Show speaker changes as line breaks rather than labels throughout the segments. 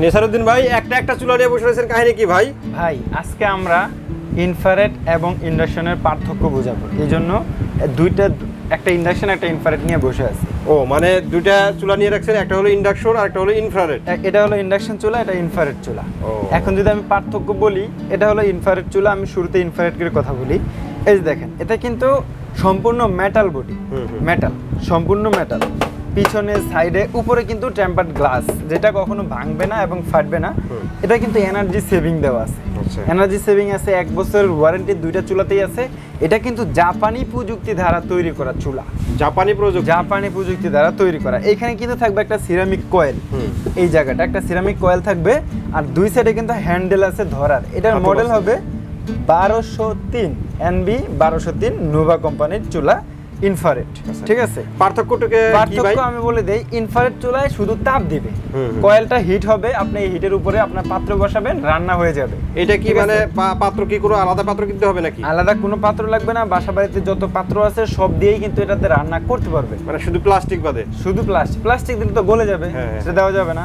নেসারুদ্দিন ভাই একটা একটা চুলা নিয়ে বসে রয়েছেন। কাহিনী কি ভাই?
ভাই আজকে আমরা ইনফ্রারেড এবং ইন্ডাকশনের পার্থক্য বোঝাবো। এই জন্য দুইটা একটা ইন্ডাকশন একটা ইনফ্রারেড নিয়ে বসে আছি।
ও মানে দুইটা চুলা নিয়ে রাখছেন একটা হলো ইন্ডাকশন আর একটা হলো ইনফ্রারেড।
এটা হলো ইন্ডাকশন চুলা এটা ইনফ্রারেড চুলা। এখন যদি আমি পার্থক্য বলি এটা হলো ইনফ্রারেড চুলা আমি শুরুতে ইনফ্রারেড করে কথা বলি। এই দেখেন এটা কিন্তু সম্পূর্ণ মেটাল বডি। মেটাল সম্পূর্ণ মেটাল পিছনে সাইডে উপরে কিন্তু টেম্পার্ড গ্লাস যেটা কখনো ভাঙবে না এবং ফাটবে না। এটা কিন্তু এনার্জি সেভিং দেওয়া আছে।
আচ্ছা।
এনার্জি সেভিং আছে এক বছরের ওয়ারেন্টি দুইটা চুলাতেই আছে। এটা কিন্তু জাপানি প্রযুক্তি দ্বারা তৈরি করা চুলা।
জাপানি প্রযুক্তি?
জাপানি প্রযুক্তি দ্বারা তৈরি করা। এখানে কিন্তু থাকবে একটা সিরামিক কয়েল এই জায়গাটা একটা সিরামিক কয়েল থাকবে আর দুই সাইডে কিন্তু হ্যান্ডেল আছে ধরার। এটার মডেল হবে বারোশো তিন এনবি বারোশো তিন নোভা কোম্পানির চুলা। ইনফারেট
আচ্ছা।
ঠিক আছে?
পার্থক্যটাকে
পার্থক্য আমি বলে দেই ইনফ্রারেড চুলায় শুধু তাপ দিবে। কয়েলটা হিট হবে আপনি এই হিটের উপরে আপনার পাত্র বসাবেন রান্না হয়ে যাবে।
এটা কি মানে পাত্র কি কোনো আলাদা পাত্র কিনতে হবে নাকি?
আলাদা কোনো পাত্র লাগবে না বাসা বাড়িতে যত পাত্র আছে সব দিয়েই কিন্তু এটাতে রান্না করতে পারবে।
মানে শুধু প্লাস্টিক বাদে?
শুধু প্লাস্টিক প্লাস্টিক দিলে তো গলে যাবে
হ্যাঁ, হ্যাঁ।
সেটা দেওয়া যাবে না।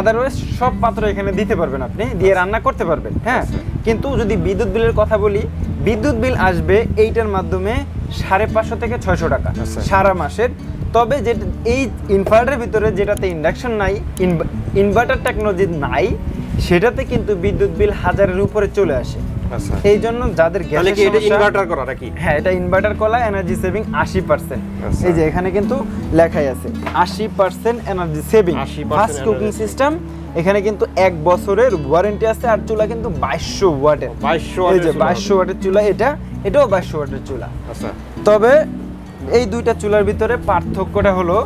আদারওয়াইজ সব পাত্র এখানে দিতে পারবেন আপনি দিয়ে রান্না করতে পারবেন হ্যাঁ?
আচ্ছা।
কিন্তু যদি বিদ্যুৎ বিলের কথা বলি বিদ্যুৎ বিল আসবে এইটার মাধ্যমে সাড়ে পাঁচশো থেকে ছয়শো টাকা
আচ্ছা।
সারা মাসের। তবে যে এই ইনভার্টারের ভিতরে যেটাতে ইন্ডাকশন নাই ইনভার্টার টেকনোলজি নাই সেটাতে কিন্তু বিদ্যুৎ বিল হাজারের উপরে চলে আসে।
আচ্ছা।
এই জন্য যাদের গ্যাসের
এটা ইনভার্টার করা নাকি?
হ্যাঁ এটা ইনভার্টার কলা এনার্জি সেভিং আশি পার্সেন্ট
আচ্ছা।
এই যে এখানে কিন্তু লেখাই আছে আশি percent energy saving
80%
fast cooking system এখানে কিন্তু এক বছরের ওয়ারেন্টি আছে আর চুলা কিন্তু বাইশশো ওয়াটের।
2200
এই যে
ওয়াটের চুলা।
বাইশশো ওয়াটের চুলা এটা এটাও বাইশশো ওয়াটের চুলা।
আচ্ছা।
তবে এই দুইটা চুলার ভিতরে পার্থক্যটা হলো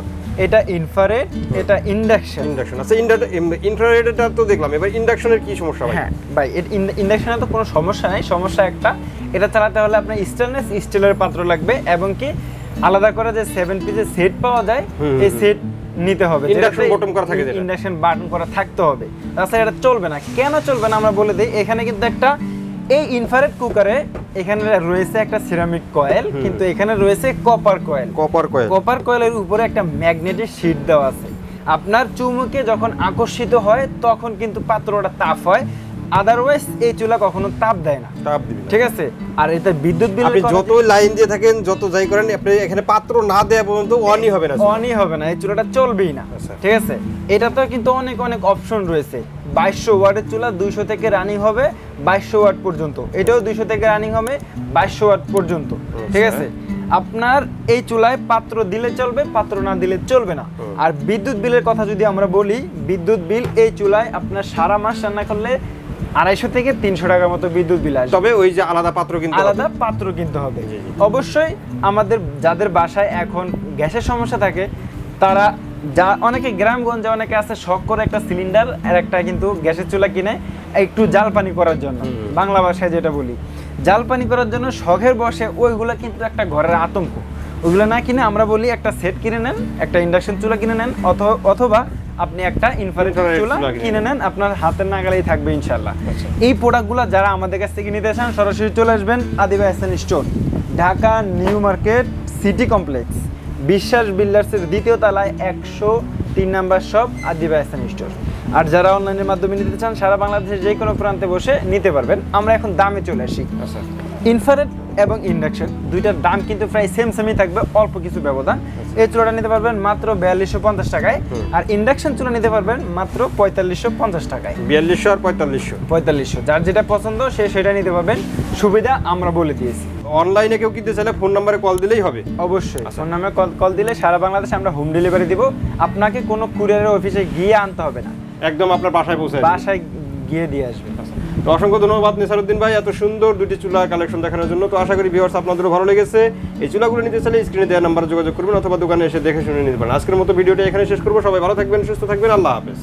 এটা ইনফ্রারেড এটা ইন্ডাকশন
ইন্ডাকশন আচ্ছা ইনফ্রারেডটা তো দেখলাম। এবার ইন্ডাকশনের কি সমস্যা ভাই?
হ্যাঁ ভাই ইন্ডাকশনে তো কোনো সমস্যা নাই। সমস্যা একটা এটা চালাতে হলে আপনার স্টেনলেস স্টিলের পাত্র লাগবে এবং কি আলাদা করে যে সেভেন পিসের সেট পাওয়া যায় এই সেট নিতে হবে।
Induction bottom করা থাকে
ইন্ডাকশন বাটন করা থাকতে হবে। তাছাড়া এটা চলবে না। কেন চলবে না আমরা বলে দিই? এখানে কিন্তু একটা এই ইনফ্রারেড কুকারে এখানে রয়েছে একটা সিরামিক কয়েল কিন্তু এখানে রয়েছে copper coil
copper coil
copper কয়েলের উপরে একটা ম্যাগনেটের শীট দেওয়া আছে। আপনার চুমুকে যখন আকর্ষিত হয় তখন কিন্তু পাত্রটা তাপ হয়। আদারওয়াইজ এই চুলা কখনো তাপ দেয় না।
তাপ দিবি।
ঠিক আছে? আর এটা বিদ্যুৎ বিল
আপনি যত লাইন দিয়ে থাকেন যত যাই করেন আপনি এখানে পাত্র না দেওয়া পর্যন্ত অনই হবে না
অনই হবে না এই চুলাটা চলবেই না।
আচ্ছা।
ঠিক আছে? এটা তো কিন্তু অনেক অনেক অপশন রয়েছে। বাইশশো ওয়াটের চুলা দুইশো থেকে রানিং হবে বাইশশো ওয়াট পর্যন্ত। এটাও দুইশো থেকে রানিং হবে বাইশশো ওয়াট পর্যন্ত। ঠিক আছে? আপনার এই চুলায় পাত্র দিলে চলবে পাত্র না দিলে চলবে না। আর বিদ্যুৎ বিলের কথা যদি আমরা বলি বিদ্যুৎ বিল এই চুলায় আপনার সারা মাস রান্না করলে আড়াইশো থেকে তিনশো টাকার মতো বিদ্যুৎ বিল আসবে।
তবে ওই যে আলাদা পাত্র কিন্তু
আলাদা পাত্র কিনতে হবে। অবশ্যই আমাদের যাদের বাসায় এখন গ্যাসের সমস্যা থাকে তারা যা অনেকে গ্রামগঞ্জে অনেকে আছে শখ করে একটা সিলিন্ডার আর একটা কিন্তু গ্যাসের চুলা কিনে একটু জাল পানি করার জন্য। বাংলা ভাষায় যেটা বলি। জাল পানি করার জন্য শখের বসে ওইগুলো কিন্তু একটা ঘরের আতঙ্ক। ওইগুলো না কিনে আমরা বলি একটা সেট কিনে নেন একটা ইন্ডাকশন চুলা কিনে নেন অথবা আপনি একটা ইনফ্রারেড চুলা
কিনে
নেন। আপনার হাতের নাগালেই থাকবে ইনশাল্লাহ
আচ্ছা।
এই প্রোডাক্টগুলো যারা আমাদের কাছ থেকে নিতে চান সরাসরি চলে আসবেন Adiba SN store Dhaka new market city complex. Biswas বিল্ডার্সের দ্বিতীয় তলায় একশো তিন number shop Adiba SN store. আর যারা অনলাইনের মাধ্যমে নিতে চান সারা বাংলাদেশের যে কোনো প্রান্তে বসে নিতে পারবেন। আমরা এখন দামে চলে আসি। ইনফারেট এবং ইন্ডাকশন দুইটার দাম কিন্তু প্রায় সেম সেমই থাকবে অল্প কিছু ব্যবধান। এই চুলাটা নিতে পারবেন মাত্র বিয়াল্লিশশো পঞ্চাশ টাকায়। আর ইন্ডাকশন চুলা নিতে পারবেন মাত্র পঁয়তাল্লিশশো পঞ্চাশ টাকায়।
বিয়াল্লিশশো আর পঁয়তাল্লিশশো।
পঁয়তাল্লিশশো। যার যেটা পছন্দ সে সেটা নিতে পারবেন। সুবিধা আমরা বলে দিয়েছি।
অনলাইনে কেউ কিনতে চাইলে ফোন নাম্বারে কল দিলেই হবে।
অবশ্যই ফোন নামে কল কল দিলে সারা বাংলাদেশে আমরা হোম ডেলিভারি দিব। আপনাকে কোনো কুরিয়ারের অফিসে গিয়ে আনতে হবে না।
একদম আপনার বাসায় পৌঁছে
বাসায় গিয়ে দিয়ে আসবে।
তো অসংখ্য ধন্যবাদ নিসারুদ্দিন ভাই এত সুন্দর দুটি চুলা কালেকশন দেখানোর জন্য। তো আশা করি ভিউয়ার্স আপনাদেরও ভালো লেগেছে। এই চুলাগুলো নিতে চাইলে স্ক্রিনে দেওয়া নাম্বার যোগাযোগ করবেন অথবা দোকানে এসে দেখে শুনে নিতে পারেন। আজকের মতো ভিডিওটা এখানে শেষ করব। সবাই ভালো থাকবেন সুস্থ থাকবেন। আল্লাহ হাফেজ।